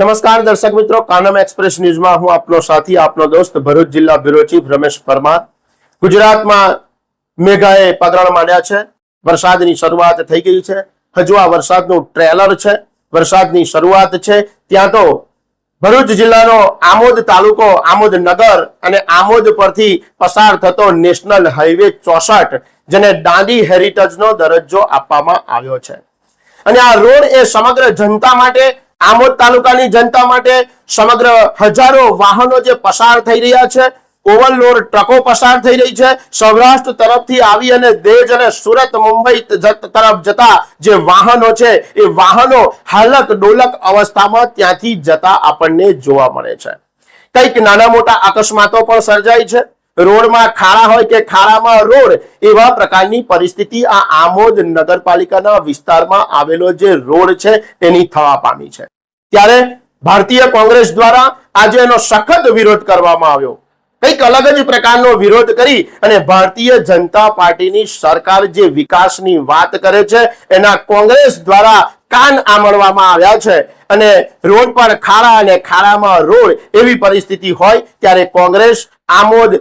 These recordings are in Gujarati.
નમસ્કાર, દર્શક મિત્રો. કાનમ એક્સપ્રેસ ન્યૂઝમાં હું આપનો સાથી, આપનો દોસ્ત, ભરૂચ જિલ્લા બ્યુરો ચીફ રમેશ પરમાર. ગુજરાતમાં મેઘાએ પગરણ માંડ્યા છે. વરસાદની શરૂઆત થઈ ગઈ છે. હજુ આ વરસાદનું ટ્રેલર છે. વરસાદની શરૂઆત છે. ત્યાં તો ભરૂચ જિલ્લાનો આમોદ તાલુકો, આમોદ નગર અને આમોદ પરથી પસાર થતો નેશનલ હાઈવે ચોસઠ, જેને દાંડી હેરિટેજનો દરજ્જો આપવામાં આવ્યો છે. અને આ રોડ એ સમગ્ર જનતા માટે આમોદ તાલુકાની જનતા માટે સમગ્ર હજારો વાહનો જે પસાર થઈ રહ્યા છે, ઓવરલોડ ટ્રકો પસાર થઈ રહી છે. સૌરાષ્ટ્ર તરફથી આવી અને દેજ અને સુરત, મુંબઈ તરફ જતા જે વાહનો છે, એ વાહનો હાલક ડોલક અવસ્થામાં ત્યાંથી જતા આપણને જોવા મળે છે. કંઈક નાના મોટા અકસ્માતો પણ સર્જાય છે. રોડમાં ખાડા હોય કે ખાડામાં રોડ, એવા પ્રકારની પરિસ્થિતિ આ આમોદ નગરપાલિકાના વિસ્તારમાં આવેલો જે રોડ છે, તેની થવા પામી છે. ત્યારે ભારતીય કોંગ્રેસ દ્વારા આજે એનો સખત વિરોધ કરવામાં આવ્યો. કંઈક અલગ જ પ્રકારનો વિરોધ કરી અને ભારતીય જનતા પાર્ટીની સરકાર જે વિકાસની વાત કરે છે, એના કોંગ્રેસ દ્વારા કાન આમળવામાં આવ્યા છે. અને રોડ પર ખાડા અને ખાડામાં રોડ એવી પરિસ્થિતિ હોય, ત્યારે કોંગ્રેસ આમોદ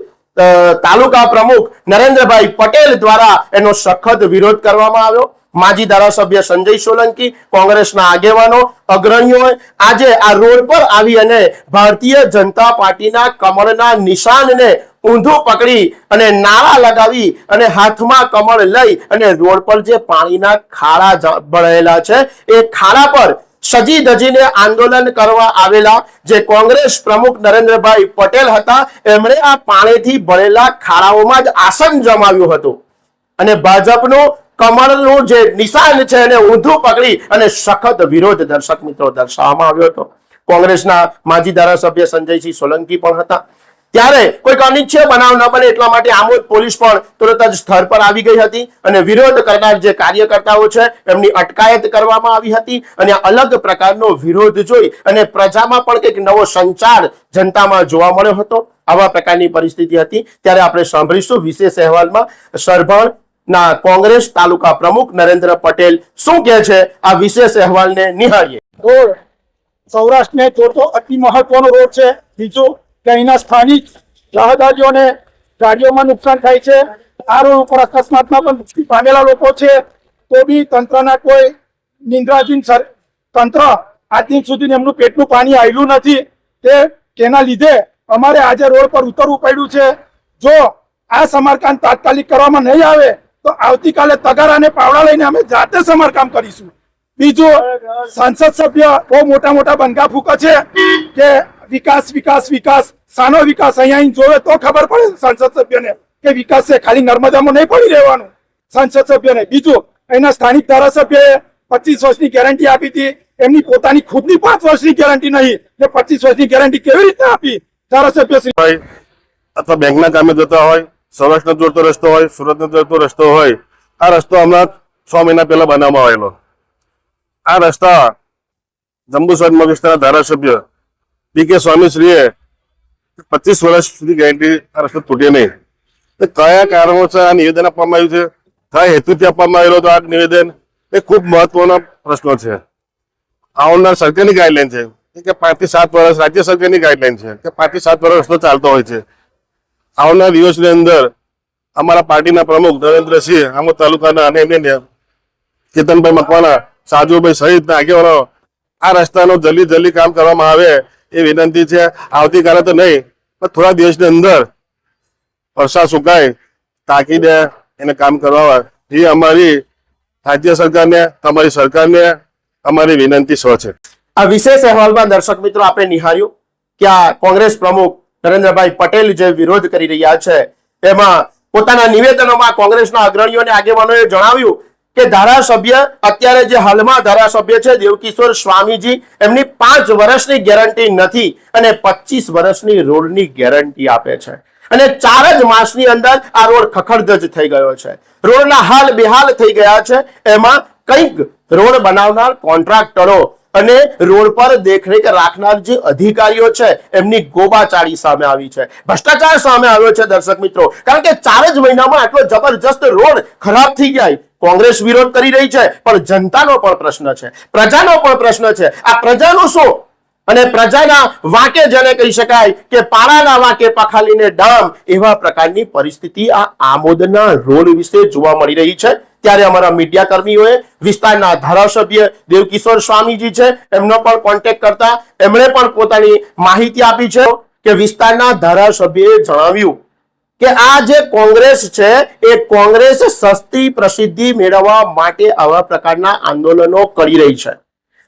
તાલુકા પ્રમુખ નરેન્દ્રભાઈ પટેલ દ્વારા એનો સખત વિરોધ કરવામાં આવ્યો. માજી ધારાસભ્ય સંજય સોલંકી, કોંગ્રેસના આગેવાનો અગ્રણીઓ આજે આ રોડ પર આવી અને ભારતીય જનતા પાર્ટીના કમળના નિશાનને ઊંધું પકડી અને નારા લગાવી અને હાથમાં કમળ લઈ અને રોડ પર જે પાણીના ખાડા ભળેલા છે, એ ખાડા પર સજી ધજીને આંદોલન કરવા આવેલા જે કોંગ્રેસ પ્રમુખ નરેન્દ્રભાઈ પટેલ હતા, એમણે આ પાણીથી ભરેલા ખાડાઓમાં જ આસન જમાવ્યું હતું. અને ભાજપનું કમળનું જે નિશાન છે એને ઊંધું પકડી અને સખત વિરોધ દર્શક મિત્રો દર્શાવવામાં આવ્યો હતો. કોંગ્રેસના માજી ધારાસભ્ય સંજયસિંહ સોલંકી પણ હતા. ત્યારે કોઈક અનિચ્છનીય બનાવ ન બને એટલા માટે આમોદ પોલીસ પણ તુરત જ સ્થળ પર આવી ગઈ હતી અને વિરોધ કરનાર જે કાર્યકર્તાઓ છે, એમની અટકાયત કરવામાં આવી હતી અને અલગ પ્રકારનો વિરોધ જોઈ અને પ્રજામાં પણ કંઈક નવો સંચાર જનતામાં જોવા મળ્યો હતો. આવા પ્રકારની પરિસ્થિતિ હતી. ત્યારે આપણે સાંભળીશું વિશેષ અહેવાલમાં સરભણ ના કોંગ્રેસ તાલુકા પ્રમુખ નરેન્દ્ર પટેલ શું કહે છે? આ વિશેષ અહેવાલને નિહાળીએ. સૌરાષ્ટ્રને જોડતો અતિ મહત્વનો રોડ છે. બીજું અહીંના સ્થાનિક રાહદારીઓને ગાડીઓમાં નુકસાન થાય છે. આ રોડ ઉપર અકસ્માતમાં પણ પામેલા લોકો છે. તો બી તંત્રના કોઈ નિંદ્રાધીન તંત્ર આજ દિન સુધી એમનું પેટનું પાણી આવ્યું નથી. તે, તેના લીધે અમારે આજે રોડ પર ઉતરવું પડ્યું છે. જો આ સમારકામ તાત્કાલિક કરવામાં નહીં આવે, તો આવતીકાલે તગાર અને પાવડા લઈને અમે જાતે સમારકામ કરીશું. બીજું સંસદ સભ્ય બહુ મોટા મોટા બંગા ફૂકે છે કે વિકાસ વિકાસ વિકાસ સાનો વિકાસ અહીંયા જોવે તો ખબર પડે સંસદ સભ્યને કે વિકાસ છે ખાલી નર્મદામાં નહીં પડી રહેવાનું. સંસદ સભ્યને. બીજું અહીંના સ્થાનિક ધારાસભ્યએ પચીસ વર્ષની ગેરંટી આપી હતી. એમની પોતાની ખુદની પાંચ વર્ષની ગેરંટી નહીં. ને પચીસ વર્ષની ગેરંટી કેવી રીતે આપી? ધારાસભ્ય શ્રી અથવા બેંકના કામે જતા હોય સૌરાષ્ટ્રનો જોડતો રસ્તો હોય, સુરતનો જોડતો રસ્તો હોય, આ રસ્તો હમણાં છ મહિના પહેલા બનાવવામાં આવેલો. આ રસ્તા જંબુસર વિસ્તારના ધારાસભ્ય પી કે સ્વામીશ્રીએ પચીસ વર્ષ સુધી ગેરંટી આ રસ્તો તૂટે નહીં. તો કયા કારણોસર આ નિવેદન આપવામાં આવ્યું છે? કયા હેતુથી આપવામાં આવેલો આ નિવેદન? એ ખૂબ મહત્વનો પ્રશ્ન છે. આવનાર સરકારની ગાઈડલાઈન છે કે પાંચથી સાત વર્ષ રાજ્ય સરકારની ગાઈડલાઈન છે કે પાંચથી સાત વર્ષ રસ્તો ચાલતો હોય છે. આવનાર દિવસની અંદર અમારા પાર્ટીના પ્રમુખ નરેન્દ્રસિંહ, આમોદ તાલુકાના અને એમને કેતનભાઈ મકવાના સાજુભાઈ સહિતના આગેવાનો આ રસ્તાનો જલ્દી જલ્દી કામ કરવામાં આવે. એ વિનંતી છે. આવતીકાલે તો નહીં, પણ થોડા દિવસની અંદર વરસાદ સુકાય તાકીદે એને કામ કરવા એ અમારી રાજ્ય સરકારને, તમારી સરકારને અમારી વિનંતી સ્વ છે. આ વિશેષ અહેવાલમાં દર્શક મિત્રો આપણે નિહાળ્યું કે આ કોંગ્રેસ પ્રમુખ નરેન્દ્રભાઈ પટેલ જે વિરોધ કરી રહ્યા છે એમાં પોતાના નિવેદનોમાં કોંગ્રેસના અગ્રણીઓ અને આગેવાનોએ જણાવ્યું કે ધારાસભ્ય અત્યારે જે હાલમાં ધારાસભ્ય છે દેવકિશોર સ્વામીજી, એમની પાંચ વર્ષની ગેરંટી નથી અને પચીસ વર્ષની રોડની ગેરંટી આપે છે. અને ચાર જ માસની અંદર આ રોડ ખખડધજ થઈ ગયો છે. રોડના હાલ બેહાલ થઈ ગયા છે. એમાં કંઈક રોડ બનાવનાર કોન્ટ્રાક્ટરો અને રોડ પર દેખરેખ રાખનાર જે અધિકારીઓ છે, એમની ગોબાચાળી સામે આવી છે. ભ્રષ્ટાચાર સામે આવ્યો છે દર્શક મિત્રો. કારણ કે ચાર જ મહિનામાં આટલો જબરજસ્ત રોડ ખરાબ થઈ જાય કોંગ્રેસ વિરોધ કરી રહી છે, પણ જનતાનો પણ પ્રશ્ન છે. પ્રજાનો પણ પ્રશ્ન છે. આ પ્રજાનો શું? અને પ્રજાના વાંકે જેને કહી શકાય કે પાળાના વાંકે પખાલીને ડામ એવા પ્રકારની પરિસ્થિતિ આ આમોદના રોડ વિશે જોવા મળી રહી છે. ત્યારે અમારા મીડિયા કર્મીઓએ વિસ્તારના ધારાસભ્ય દેવકિશોર સ્વામીજી છે, એમનો પણ કોન્ટેક્ટ કરતા એમણે પણ પોતાની માહિતી આપી છે કે વિસ્તારના ધારાસભ્યએ જણાવ્યું કે આ જે કોંગ્રેસ છે, એ કોંગ્રેસ સસ્તી પ્રસિદ્ધિ મેળવવા માટે આવા પ્રકારના આંદોલનો કરી રહી છે.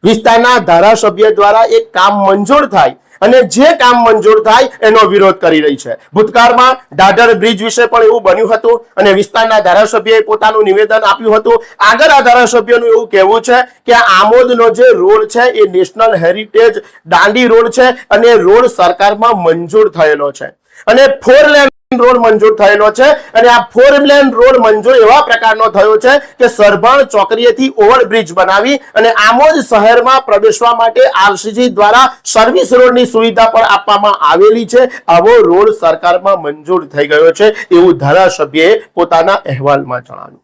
વિસ્તારના ધારાસભ્ય દ્વારા એક કામ મંજૂર થાય અને જે કામ મંજૂર થાય એનો વિરોધ કરી રહી છે. ભૂતકાળમાં દાદર બ્રિજ વિશે પણ એવું બન્યું હતું અને વિસ્તારના ધારાસભ્યએ પોતાનું નિવેદન આપ્યું હતું. આગળ આ ધારાસભ્યનું એવું કહેવું છે કે આમોદનો જે રોડ છે, એ નેશનલ હેરિટેજ દાંડી રોડ છે અને રોડ સરકારમાં મંજૂર થયેલો છે. અને ફોર લેન રોડ મંજૂર થયેલો છે અને આ ફોર લેન રોડ મંજૂર એવા પ્રકારનો થયો છે કે સરભણ ચોકડીએથી ઓવરબ્રિજ બનાવી અને આમોદ શહેરમાં પ્રવેશવા માટે આરસીજી દ્વારા સર્વિસ રોડની સુવિધા પણ આપવામાં આવેલી છે. આવો રોડ સરકારમાં મંજૂર થઈ ગયો છે એવું ધારાસભ્યએ પોતાના અહેવાલમાં જણાવ્યું.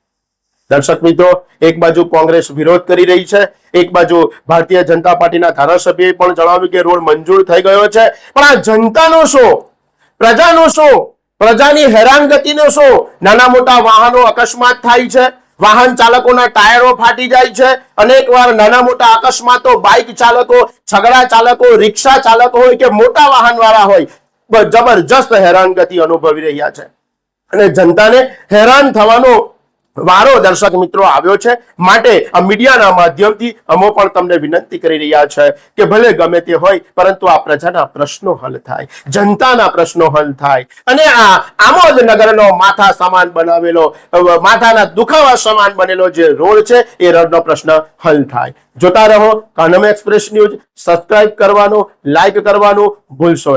દર્શક મિત્રો, એક બાજુ કોંગ્રેસ વિરોધ કરી રહી છે, એક બાજુ ભારતીય જનતા પાર્ટીના ધારાસભ્યએ પણ જણાવ્યું કે રોડ મંજૂર થઈ ગયો છે. પણ આ જનતાનો શું? પ્રજાનો શું? પ્રજાની હેરાનગતિનો શું? નાના મોટા વાહનો અકસ્માત થાય છે, વાહન ચાલકોના ટાયરો ફાટી જાય છે અનેક વાર નાના મોટા અકસ્માતો બાઇક ચાલકો, છગડા ચાલકો, રિક્ષા ચાલકો હોય કે મોટા વાહન વાળા હોય જબરજસ્ત હેરાનગતિ અનુભવી રહ્યા છે. અને જનતાને હેરાન થવાનો વારો દર્શક મિત્રો આવ્યો છે. માટે આ મીડિયાના માધ્યમથી અમો પણ તમને વિનંતી કરી રહ્યા છે કે ભલે ગમે તે હોય, પરંતુ આ પ્રજાના પ્રશ્નો હલ થાય. જનતાના પ્રશ્નો હલ થાય. અને આ આમોદ નગરનો માથા સમાન બનાવેલો માથાના દુખાવા સમાન બનેલો જે રોડ છે, એ રોડનો પ્રશ્ન હલ થાય. જોતા રહો, કાનમ એક્સપ્રેસ ન્યૂઝ. સબસ્ક્રાઇબ કરવાનું લાઈક કરવાનું ભૂલશો નહીં.